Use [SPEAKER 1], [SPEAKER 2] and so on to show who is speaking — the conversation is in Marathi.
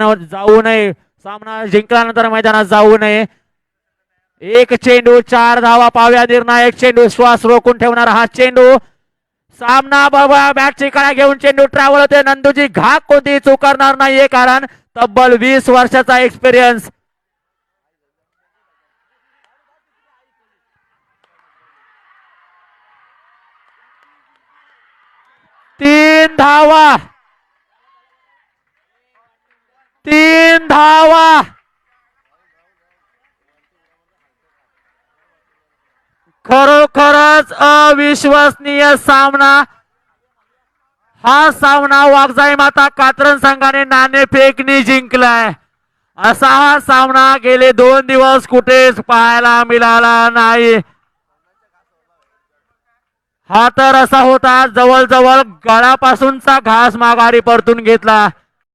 [SPEAKER 1] मैदानावर जाऊ नये. सामना जिंकल्यानंतर मैदानात जाऊ नये. एक चेंडू चार धावा पाव्या निर्णायक चेंडू. श्वास रोखून ठेवणारा हा चेंडू. सामना बाबा बॅटची कळा घेऊन चेंडू ट्रॅव्हल होते नंदूजी घाक कोणती चूक करणार नाहीये कारण तब्बल वीस वर्षाचा एक्सपिरियन्स तीन धावा. तीन धावा. खरोखरच अविश्वसनीय सामना. हा सामना वागजाई माता कात्रण संघाने नाणेफेकनी जिंकलाय. असा हा सामना गेले दोन दिवस कुठेच पाहायला मिळाला नाही. हा तर असा होता जवळजवळ गळापासूनचा घास माघारी परतून घेतला.